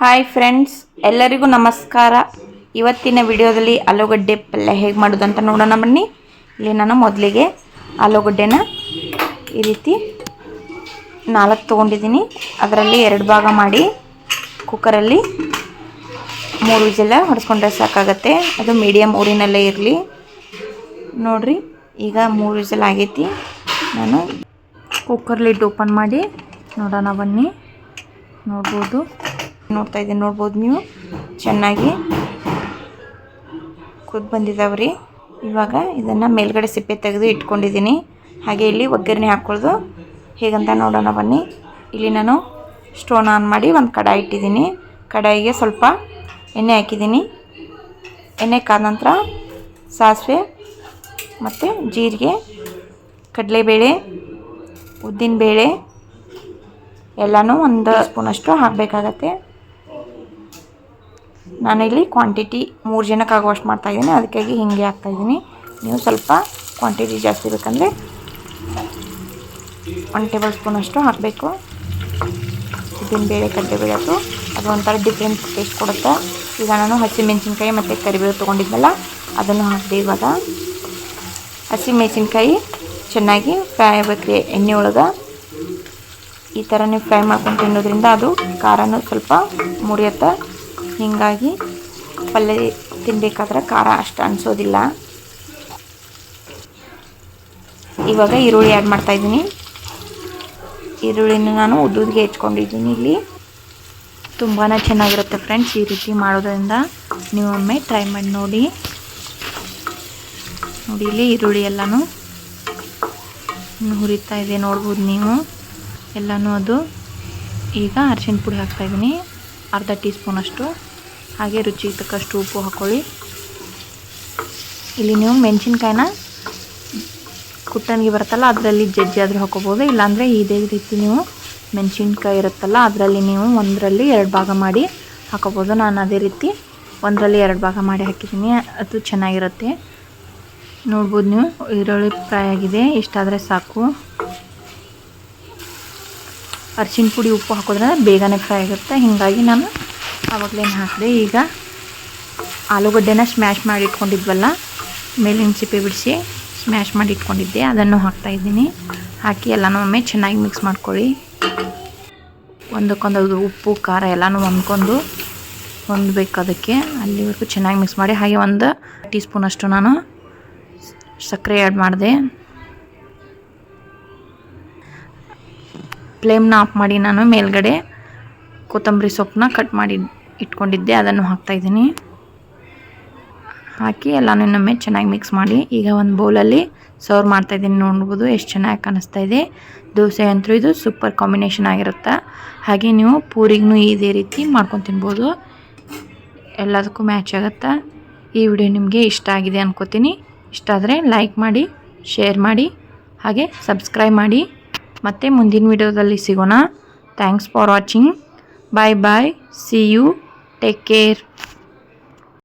Hi friends ಎಲ್ಲರಿಗೂ ನಮಸ್ಕಾರ. ಇವತ್ತಿನ ವಿಡಿಯೋದಲ್ಲಿ ಆಲೂಗಡ್ಡೆ ಪಲ್ಯ ಹೇಗೆ ಮಾಡೋದು ಅಂತ ನೋಡೋಣ ಬನ್ನಿ. ಇಲ್ಲಿ ನಾನು ಮೊದಲಿಗೆ ಆಲೂಗಡ್ಡೆನ ಈ ರೀತಿ ನಾಲ್ಕು ತೊಗೊಂಡಿದ್ದೀನಿ. ಅದರಲ್ಲಿ ಎರಡು ಭಾಗ ಮಾಡಿ ಕುಕ್ಕರಲ್ಲಿ ಮೂರು ವಿಜಲ ಹೊಡೆಸ್ಕೊಂಡ್ರೆ ಸಾಕಾಗತ್ತೆ. ಅದು ಮೀಡಿಯಮ್ ಊರಿನಲ್ಲೇ ಇರಲಿ. ನೋಡಿರಿ, ಈಗ ಮೂರು ವಿಜೆಲ್ ಆಗೈತಿ. ನಾನು ಕುಕ್ಕರ್ ಲಿಡ್ ಓಪನ್ ಮಾಡಿ ನೋಡೋಣ ಬನ್ನಿ. ನೋಡ್ಬೋದು. ನೋಡ್ತಾ ಇದ್ದೀನಿ, ನೋಡ್ಬೋದು ನೀವು? ಚೆನ್ನಾಗಿ ಕುದ್ದು ಬಂದಿದ್ದಾವ್ರಿ ಇವಾಗ ಇದನ್ನು ಮೇಲ್ಗಡೆ ಸಿಪ್ಪೆ ತೆಗೆದು ಇಟ್ಕೊಂಡಿದ್ದೀನಿ. ಹಾಗೆ ಇಲ್ಲಿ ಒಗ್ಗರಣೆ ಹಾಕ್ಕೊಳ್ದು ಹೇಗಂತ ನೋಡೋಣ ಬನ್ನಿ. ಇಲ್ಲಿ ನಾನು ಸ್ಟೋನ್ ಆನ್ ಮಾಡಿ ಒಂದು ಕಡಾಯಿ ಇಟ್ಟಿದ್ದೀನಿ. ಕಡಾಯಿಗೆ ಸ್ವಲ್ಪ ಎಣ್ಣೆ ಹಾಕಿದ್ದೀನಿ. ಎಣ್ಣೆ ಕಾದ ನಂತರ ಸಾಸಿವೆ ಮತ್ತು ಜೀರಿಗೆ, ಕಡಲೆಬೇಳೆ, ಉದ್ದಿನಬೇಳೆ ಎಲ್ಲನೂ ಒಂದು ಸ್ಪೂನಷ್ಟು ಹಾಕಬೇಕಾಗತ್ತೆ. ನಾನಿಲ್ಲಿ ಕ್ವಾಂಟಿಟಿ ಮೂರು ಜನಕ್ಕೆ ಆಗುವಷ್ಟು ಮಾಡ್ತಾಯಿದ್ದೀನಿ ಅದಕ್ಕಾಗಿ ಹಿಂಗೆ ಹಾಕ್ತಾಯಿದ್ದೀನಿ ನೀವು ಸ್ವಲ್ಪ ಕ್ವಾಂಟಿಟಿ ಜಾಸ್ತಿ ಬೇಕಂದರೆ ಒನ್ ಟೇಬಲ್ ಸ್ಪೂನಷ್ಟು ಹಾಕಬೇಕು. ಇದನ್ನು ಬೇರೆ ಕಡ್ಡೆ ಅದು ಅದು ಒಂಥರ ಡಿಫ್ರೆಂಟ್ ಟೇಸ್ಟ್ ಕೊಡುತ್ತೆ. ಈಗ ನಾನು ಹಸಿಮೆಣಸಿನ್ಕಾಯಿ ಮತ್ತು ಕರಿಬೇವು ತೊಗೊಂಡಿದ್ನಲ್ಲ, ಅದನ್ನು ಹಾಕಿದೆ ಇವಾಗ. ಹಸಿಮೆಣಸಿನ್ಕಾಯಿ ಚೆನ್ನಾಗಿ ಫ್ರೈ ಆಗಬೇಕು ಎಣ್ಣೆ ಒಳಗೆ. ಈ ಥರ ನೀವು ಫ್ರೈ ಮಾಡ್ಕೊಂಡು ತಿನ್ನೋದ್ರಿಂದ ಅದು ಖಾರನೂ ಸ್ವಲ್ಪ ಮುರಿಯುತ್ತೆ. ಹೀಗಾಗಿ ಪಲ್ಯ ತಿನ್ನಬೇಕಾದ್ರೆ ಖಾರ ಅಷ್ಟು ಅನಿಸೋದಿಲ್ಲ. ಇವಾಗ ಈರುಳ್ಳಿ ಆ್ಯಡ್ ಮಾಡ್ತಾಯಿದ್ದೀನಿ ಈರುಳ್ಳಿನ ನಾನು ಉದ್ದುದ್ಗೆ ಹೆಚ್ಕೊಂಡಿದ್ದೀನಿ ಇಲ್ಲಿ. ತುಂಬಾ ಚೆನ್ನಾಗಿರುತ್ತೆ ಫ್ರೆಂಡ್ಸ್ ಈ ರೀತಿ ಮಾಡೋದ್ರಿಂದ ನೀವು ಒಮ್ಮೆ ಟ್ರೈ ಮಾಡಿ ನೋಡಿ. ನೋಡಿ ಇಲ್ಲಿ ಈರುಳ್ಳಿ ಎಲ್ಲನೂ ಹುರಿತಾ ಇದೆ, ನೋಡ್ಬೋದು ನೀವು. ಎಲ್ಲನೂ ಅದು ಈಗ ಅರ್ಶಿನ ಪುಡಿ ಹಾಕ್ತಾಯಿದ್ದೀನಿ ಅರ್ಧ ಟೀ ಸ್ಪೂನಷ್ಟು ಹಾಗೆ ರುಚಿಗೆ ತಕ್ಕಷ್ಟು ಉಪ್ಪು ಹಾಕ್ಕೊಳ್ಳಿ ಇಲ್ಲಿ ನೀವು ಮೆಣಸಿನ್ಕಾಯಿನ ಕುಟ್ಟಣಿಗೆ ಬರುತ್ತಲ್ಲ, ಅದರಲ್ಲಿ ಜಜ್ಜಿ ಆದರೂ ಹಾಕೋಬೋದು ಇಲ್ಲಾಂದರೆ ಇದೇ ರೀತಿ ನೀವು ಮೆಣಸಿನ್ಕಾಯಿ ಇರುತ್ತಲ್ಲ, ಅದರಲ್ಲಿ ನೀವು ಒಂದರಲ್ಲಿ ಎರಡು ಭಾಗ ಮಾಡಿ ಹಾಕೋಬೋದು ನಾನು ಅದೇ ರೀತಿ ಒಂದರಲ್ಲಿ ಎರಡು ಭಾಗ ಮಾಡಿ ಹಾಕಿದ್ದೀನಿ. ಅದು ಚೆನ್ನಾಗಿರುತ್ತೆ. ನೋಡ್ಬೋದು ನೀವು, ಈರುಳ್ಳಿ ಫ್ರೈ ಆಗಿದೆ. ಇಷ್ಟಾದರೆ ಸಾಕು. ಅರ್ಶಿನ ಪುಡಿ ಉಪ್ಪು ಹಾಕೋದ್ರೆ ಬೇಗನೆ ಫ್ರೈ ಆಗುತ್ತೆ. ಹೀಗಾಗಿ ನಾನು ಆವಾಗಲೇನು ಹಾಕಿದೆ? ಈಗ ಆಲೂಗಡ್ಡೆನ ಸ್ಮ್ಯಾಶ್ ಮಾಡಿ ಇಟ್ಕೊಂಡಿದ್ವಲ್ಲ ಮೇಲಿನ ಸಿಪ್ಪೆ ಬಿಡಿಸಿ ಸ್ಮ್ಯಾಶ್ ಮಾಡಿ ಇಟ್ಕೊಂಡಿದ್ದೆ, ಅದನ್ನು ಹಾಕ್ತಾಯಿದ್ದೀನಿ ಹಾಕಿ ಎಲ್ಲನೂ ಒಮ್ಮೆ ಚೆನ್ನಾಗಿ ಮಿಕ್ಸ್ ಮಾಡ್ಕೊಳ್ಳಿ. ಒಂದಕ್ಕೊಂದು ಉಪ್ಪು, ಖಾರ ಎಲ್ಲನೂ ಹೊಂದ್ಕೊಂಡು ಹೊಂದಬೇಕು ಅದಕ್ಕೆ ಅಲ್ಲಿವರೆಗೂ ಚೆನ್ನಾಗಿ ಮಿಕ್ಸ್ ಮಾಡಿ. ಹಾಗೆ ಒಂದು ಟೀ ಸ್ಪೂನಷ್ಟು ನಾನು ಸಕ್ಕರೆ ಆ್ಯಡ್ ಮಾಡಿದೆ. ಫ್ಲೇಮ್ನ ಆಫ್ ಮಾಡಿ ನಾನು ಮೇಲ್ಗಡೆ ಕೊತ್ತಂಬರಿ ಸೊಪ್ಪನ್ನ ಕಟ್ ಮಾಡಿ ಇಟ್ಕೊಂಡಿದ್ದೆ, ಅದನ್ನು ಹಾಕ್ತಾಯಿದ್ದೀನಿ ಹಾಕಿ ಎಲ್ಲನೂ ಇನ್ನೊಮ್ಮೆ ಚೆನ್ನಾಗಿ ಮಿಕ್ಸ್ ಮಾಡಿ, ಈಗ ಒಂದು ಬೌಲಲ್ಲಿ ಸರ್ವ್ ಮಾಡ್ತಾಯಿದ್ದೀನಿ ನೋಡ್ಬೋದು ಎಷ್ಟು ಚೆನ್ನಾಗಿ ಕಾಣಿಸ್ತಾ ಇದೆ. ದೋಸೆ ಅಂತೂ ಇದು ಸೂಪರ್ ಕಾಂಬಿನೇಷನ್ ಆಗಿರುತ್ತೆ. ಹಾಗೆ ನೀವು ಪೂರಿಗೂ ಇದೇ ರೀತಿ ಮಾಡ್ಕೊಂಡು ತಿನ್ಬೋದು. ಎಲ್ಲದಕ್ಕೂ ಮ್ಯಾಚ್ ಆಗುತ್ತೆ. ಈ ವಿಡಿಯೋ ನಿಮಗೆ ಇಷ್ಟ ಆಗಿದೆ ಅನ್ಕೋತೀನಿ. ಇಷ್ಟ ಆದರೆ ಲೈಕ್ ಮಾಡಿ ಶೇರ್ ಮಾಡಿ, ಹಾಗೆ ಸಬ್ಸ್ಕ್ರೈಬ್ ಮಾಡಿ. ಮತ್ತೆ ಮುಂದಿನ ವಿಡಿಯೋದಲ್ಲಿ ಸಿಗೋಣ. Thanks for watching Bye bye. See you. Take care.